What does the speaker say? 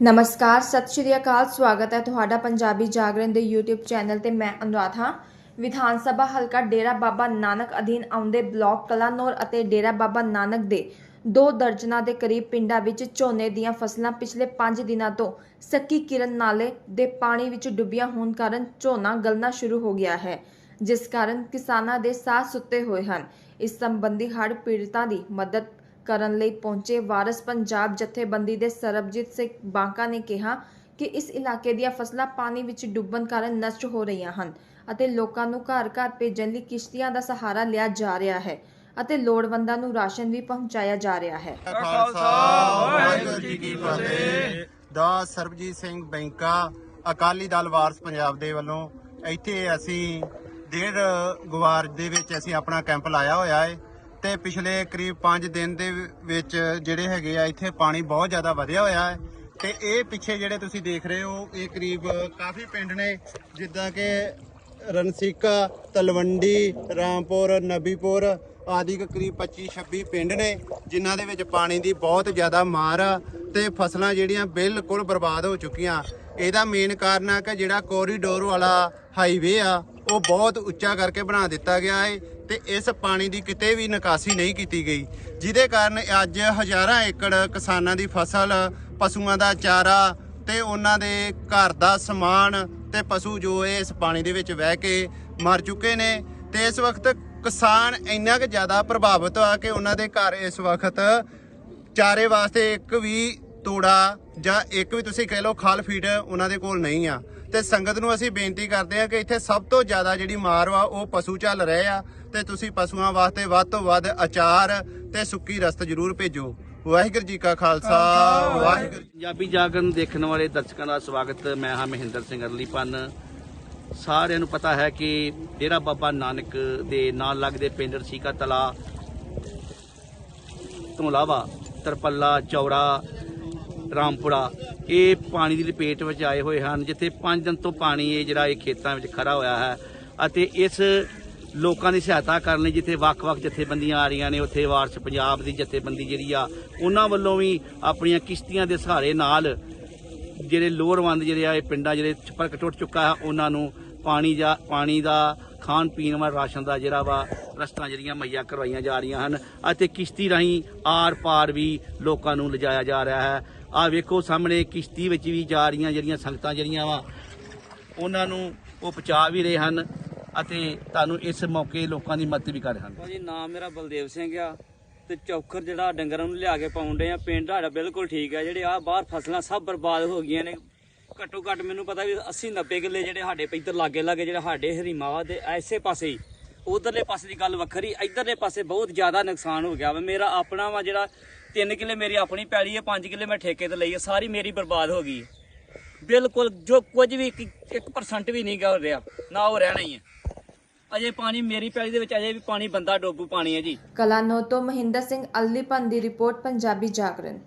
ਨਮਸਕਾਰ, ਸਤਿ ਸ਼੍ਰੀ ਅਕਾਲ, ਸਵਾਗਤ ਹੈ ਤੁਹਾਡਾ ਪੰਜਾਬੀ ਜਾਗਰਣ ਦੇ YouTube ਚੈਨਲ ਤੇ ਮੈਂ ਅਨੁਰਾਧ। ਹਾਂ ਵਿਧਾਨ ਸਭਾ ਹਲਕਾ ਡੇਰਾ ਬਾਬਾ ਨਾਨਕ ਅਧੀਨ ਆਉਂਦੇ ਬਲਾਕ ਕਲਾਨੌਰ ਅਤੇ ਡੇਰਾ ਬਾਬਾ ਨਾਨਕ ਦੇ ਦੋ ਦਰਜਨਾਂ ਦੇ ਕਰੀਬ ਪਿੰਡਾਂ ਵਿੱਚ ਝੋਨੇ ਦੀਆਂ ਫਸਲਾਂ ਪਿਛਲੇ 5 ਦਿਨਾਂ ਤੋਂ ਸੱਕੀ ਕਿਰਨ ਨਾਲੇ ਦੇ ਪਾਣੀ ਵਿੱਚ ਡੁੱਬੀਆਂ ਹੋਣ ਕਾਰਨ ਝੋਨਾ ਗਲਣਾ ਸ਼ੁਰੂ ਹੋ ਗਿਆ ਹੈ, ਜਿਸ ਕਾਰਨ ਕਿਸਾਨਾਂ ਦੇ ਸਾਹ ਸੁੱਤੇ ਹੋਏ ਹਨ। ਇਸ ਸੰਬੰਧੀ ਹੜ੍ਹ ਪੀੜਤਾਂ ਦੀ ਮਦਦ ਕਰਨ ਲਈ ਪਹੁੰਚੇ ਵਾਰਸ ਪੰਜਾਬ ਜਥੇਬੰਦੀ ਦੇ ਸਰਬਜੀਤ ਸਿੰਘ ਬਾਂਕਾ ਨੇ ਕਿਹਾ ਕਿ ਇਸ ਇਲਾਕੇ ਦੀਆਂ ਫਸਲਾਂ ਪਾਣੀ ਵਿੱਚ ਡੁੱਬਣ ਕਾਰਨ ਨਸ਼ਟ ਹੋ ਰਹੀਆਂ ਹਨ ਅਤੇ ਲੋਕਾਂ ਨੂੰ ਘਰ-ਘਰ ਭੇਜਣ ਲਈ ਕਿਸ਼ਤੀਆਂ ਦਾ ਸਹਾਰਾ ਲਿਆ ਜਾ ਰਿਹਾ ਹੈ ਅਤੇ ਲੋੜਵੰਦਾਂ ਨੂੰ ਰਾਸ਼ਨ ਵੀ ਪਹੁੰਚਾਇਆ ਜਾ ਰਿਹਾ ਹੈ। ਖਾਲਸਾ, ਵਾਹਿਗੁਰੂ ਜੀ ਕੀ ਫਤਿਹ। ਦਾ ਸਰਬਜੀਤ ਸਿੰਘ ਬੈਂਕਾ, ਅਕਾਲੀ ਦਲ ਵਾਰਸ ਪੰਜਾਬ ਦੇ ਵੱਲੋਂ ਇੱਥੇ ਅਸੀਂ ਡੇਢ ਗੁਵਾਰ ਦੇ ਵਿੱਚ ਅਸੀਂ ਆਪਣਾ ਕੈਂਪ ਲਾਇਆ ਹੋਇਆ ਹੈ। ਤੇ ਪਿਛਲੇ ਕਰੀਬ 5 ਦਿਨ ਦੇ ਵਿੱਚ ਜਿਹੜੇ ਹੈਗੇ ਆ, ਇੱਥੇ ਪਾਣੀ ਬਹੁਤ ਜ਼ਿਆਦਾ ਵਧਿਆ ਹੋਇਆ ਹੈ। ਤੇ ਇਹ ਪਿੱਛੇ ਜਿਹੜੇ ਤੁਸੀਂ ਦੇਖ ਰਹੇ ਹੋ, ਇਹ ਕਰੀਬ ਕਾਫੀ ਪਿੰਡ ਨੇ, ਜਿੱਦਾਂ ਕਿ ਰਣਸੀਕਾ, ਤਲਵੰਡੀ, ਰਾਮਪੁਰ, ਨਬੀਪੁਰ ਆਦਿ ਕੁ ਕਰੀਬ 25 26 ਪਿੰਡ ਨੇ, ਜਿਨ੍ਹਾਂ ਦੇ ਵਿੱਚ ਪਾਣੀ ਦੀ ਬਹੁਤ ਜ਼ਿਆਦਾ ਮਾਰ ਆ ਤੇ ਫਸਲਾਂ ਜਿਹੜੀਆਂ ਬਿਲਕੁਲ ਬਰਬਾਦ ਹੋ ਚੁੱਕੀਆਂ। ਇਹਦਾ ਮੇਨ ਕਾਰਨ ਆ ਕਿ ਜਿਹੜਾ ਕੋਰੀਡੋਰ ਵਾਲਾ ਹਾਈਵੇ ਆ ਉਹ ਬਹੁਤ ਉੱਚਾ ਕਰਕੇ ਬਣਾ ਦਿੱਤਾ ਗਿਆ ਹੈ ਤੇ ਇਸ ਪਾਣੀ ਦੀ ਕਿਤੇ ਵੀ ਨਿਕਾਸੀ ਨਹੀਂ ਕੀਤੀ ਗਈ। ਜਿਹਦੇ ਕਾਰਨ ਅੱਜ ਹਜ਼ਾਰਾਂ ਏਕੜ ਕਿਸਾਨਾਂ ਦੀ ਫਸਲ, ਪਸ਼ੂਆਂ ਦਾ ਚਾਰਾ ਤੇ ਉਹਨਾਂ ਦੇ ਘਰ ਦਾ ਸਮਾਨ ਤੇ ਪਸ਼ੂ ਜੋ ਇਹ ਇਸ ਪਾਣੀ ਦੇ ਵਿੱਚ ਵਹਿ ਕੇ ਮਰ ਚੁੱਕੇ ਨੇ ਤੇ ਇਸ ਵਕਤ ਕਿਸਾਨ ਇੰਨਾ ਕੁ ਜ਼ਿਆਦਾ ਪ੍ਰਭਾਵਿਤ ਆ ਕਿ ਉਹਨਾਂ ਦੇ ਘਰ ਇਸ ਵਕਤ ਚਾਰੇ ਵਾਸਤੇ ਇੱਕ ਵੀ ਤੋੜਾ ਜਾਂ ਇੱਕ ਵੀ ਤੁਸੀਂ ਕਹਿ ਲਓ ਖਾਲ ਫੀਡ ਉਹਨਾਂ ਦੇ ਕੋਲ ਨਹੀਂ ਆ। ਤੇ ਸੰਗਤ ਨੂੰ ਅਸੀਂ ਬੇਨਤੀ ਕਰਦੇ ਆ ਕਿ ਇੱਥੇ ਸਭ ਤੋਂ ਜ਼ਿਆਦਾ ਜਿਹੜੀ ਮਾਰ ਵਾ ਉਹ ਪਸ਼ੂ ਚੱਲ ਰਹੇ ਆ ਤੇ ਤੁਸੀਂ ਪਸ਼ੂਆਂ ਵਾਸਤੇ ਵੱਧ ਤੋਂ ਵੱਧ ਅਚਾਰ ਤੇ ਸੁੱਕੀ ਰਸਤ ਜ਼ਰੂਰ ਭੇਜੋ। ਵਾਹਿਗੁਰੂ ਜੀ ਕਾ ਖਾਲਸਾ ਵਾਹਿਗੁਰੂ ਪੰਜਾਬੀ ਜਾਗਰਣ ਦੇਖਣ ਵਾਲੇ ਦਰਸ਼ਕਾਂ ਦਾ ਸਵਾਗਤ ਮੈਂ ਹਾਂ ਮਹਿੰਦਰ ਸਿੰਘ ਅਰਲੀਪਨ। ਸਾਰਿਆਂ ਨੂੰ ਪਤਾ ਹੈ ਕਿ ਡੇਰਾ ਬਾਬਾ ਨਾਨਕ ਦੇ ਨਾਲ ਲੱਗਦੇ ਪਿੰਡ ਰਸੀਕਾ ਤਲਾ ਤੋਂ ਇਲਾਵਾ ਤਰਪੱਲਾ ਚੌੜਾ ਰਾਮਪੁਰਾ, ਇਹ ਪਾਣੀ ਦੀ ਲਪੇਟ ਵਿੱਚ ਆਏ ਹੋਏ ਹਨ, ਜਿੱਥੇ 5 ਦਿਨ ਤੋਂ ਪਾਣੀ ਇਹ ਜਿਹੜਾ ਇਹ ਖੇਤਾਂ ਵਿੱਚ ਖੜਾ ਹੋਇਆ ਹੈ ਅਤੇ ਇਸ ਲੋਕਾਂ ਦੀ ਸਹਾਇਤਾ ਕਰਨ ਲਈ ਜਿੱਥੇ ਵੱਖ-ਵੱਖ ਜਥੇਬੰਦੀਆਂ ਆ ਰਹੀਆਂ ਨੇ, ਉੱਥੇ ਵਾਰਸ ਪੰਜਾਬ ਦੀ ਜਥੇਬੰਦੀ ਜਿਹੜੀ ਆ, ਉਹਨਾਂ ਵੱਲੋਂ ਵੀ ਆਪਣੀਆਂ ਕਿਸ਼ਤੀਆਂ ਦੇ ਸਹਾਰੇ ਨਾਲ ਜਿਹੜੇ ਲੋੜਵੰਦ ਜਿਹੜੇ ਆ, ਇਹ ਪਿੰਡਾਂ ਜਿਹੜੇ ਛਪਰਕ ਟੁੱਟ ਚੁੱਕਾ ਹੈ, ਉਹਨਾਂ ਨੂੰ ਪਾਣੀ ਜਾਂ, ਪਾਣੀ ਦਾ ਖਾਣ ਪੀਣ ਵਾਲਾ ਰਾਸ਼ਨ ਦਾ ਜਿਹੜਾ ਵਾ, ਰਸਤਾ ਜਿਹੜੀਆਂ ਮੁਹੱਈਆ ਕਰਵਾਈਆਂ ਜਾ ਰਹੀਆਂ ਹਨ ਅਤੇ ਕਿਸ਼ਤੀ ਰਾਹੀਂ ਆਰ ਪਾਰ ਵੀ ਲੋਕਾਂ ਨੂੰ ਲਿਜਾਇਆ ਜਾ ਰਿਹਾ ਹੈ। ਆਹ ਵੇਖੋ ਸਾਹਮਣੇ ਕਿਸ਼ਤੀ ਵਿੱਚ ਵੀ ਜਾ ਰਹੀਆਂ ਜਿਹੜੀਆਂ ਸੰਗਤਾਂ ਜਿਹੜੀਆਂ ਵਾ, ਉਹਨਾਂ ਨੂੰ ਉਹ ਪਹੁੰਚਾ ਵੀ ਰਹੇ ਹਨ ਅਤੇ ਤੁਹਾਨੂੰ ਇਸ ਮੌਕੇ ਲੋਕਾਂ ਦੀ ਮਦਦ ਵੀ ਕਰ ਰਹੇ ਹਨ। ਭਾਜੀ, ਨਾਮ ਮੇਰਾ ਬਲਦੇਵ ਸਿੰਘ ਆ ਤੇ ਚੌਖਰ ਜਿਹੜਾ ਡੰਗਰਾਂ ਨੂੰ ਲਿਆ ਕੇ ਪਾਉਂਦੇ ਆ, ਪਿੰਡ ਸਾਡਾ ਬਿਲਕੁਲ ਠੀਕ ਆ, ਜਿਹੜੇ ਆ ਬਾਹਰ ਫਸਲਾਂ ਸਭ ਬਰਬਾਦ ਹੋ ਗਈਆਂ ਨੇ। ਘੱਟੋ ਘੱਟ ਮੈਨੂੰ ਪਤਾ ਵੀ 80 90 ਕਿੱਲੇ ਜਿਹੜੇ ਸਾਡੇ ਇੱਧਰ ਲਾਗੇ ਲਾਗੇ ਜਿਹੜੇ ਸਾਡੇ ਹਰੀਮਾਵਾ ਦੇ ਐਸੇ ਪਾਸੇ ਹੀ ਉਧਰਲੇ ਪਾਸੇ ਦੀ ਗੱਲ ਵੱਖਰੀ, ਇਧਰਲੇ ਪਾਸੇ ਬਹੁਤ ਜ਼ਿਆਦਾ ਨੁਕਸਾਨ ਹੋ ਗਿਆ ਵਾ। ਮੇਰਾ ਆਪਣਾ ਵਾ ਜਿਹੜਾ 3 ਕਿੱਲੇ ਮੇਰੀ ਆਪਣੀ ਪੈਲੀ ਹੈ 5 ਕਿੱਲੇ ਮੈਂ ਠੇਕੇ ਤੇ ਲਈ ਹੈ ਸਾਰੀ ਮੇਰੀ ਬਰਬਾਦ ਹੋ ਗਈ। ਬਿਲਕੁਲ ਜੋ ਕੁਝ ਵੀ 1% ਵੀ ਨਹੀਂ ਗਾ ਰਿਹਾ, ਨਾ ਉਹ ਰਹਿਣਾ ਹੀ ਹੈ ਅਜੇ ਪਾਣੀ ਮੇਰੀ ਪੈਲੀ ਦੇ ਵਿੱਚ, ਅਜੇ ਵੀ ਪਾਣੀ ਬੰਦਾ ਡੋਬੂ ਪਾਣੀ ਹੈ ਜੀ। ਕਲਾਨੋ ਤੋਂ ਮਹਿੰਦਰ ਸਿੰਘ ਅਲੀਪਨ ਦੀ ਰਿਪੋਰਟ, ਪੰਜਾਬੀ ਜਾਗਰਣ।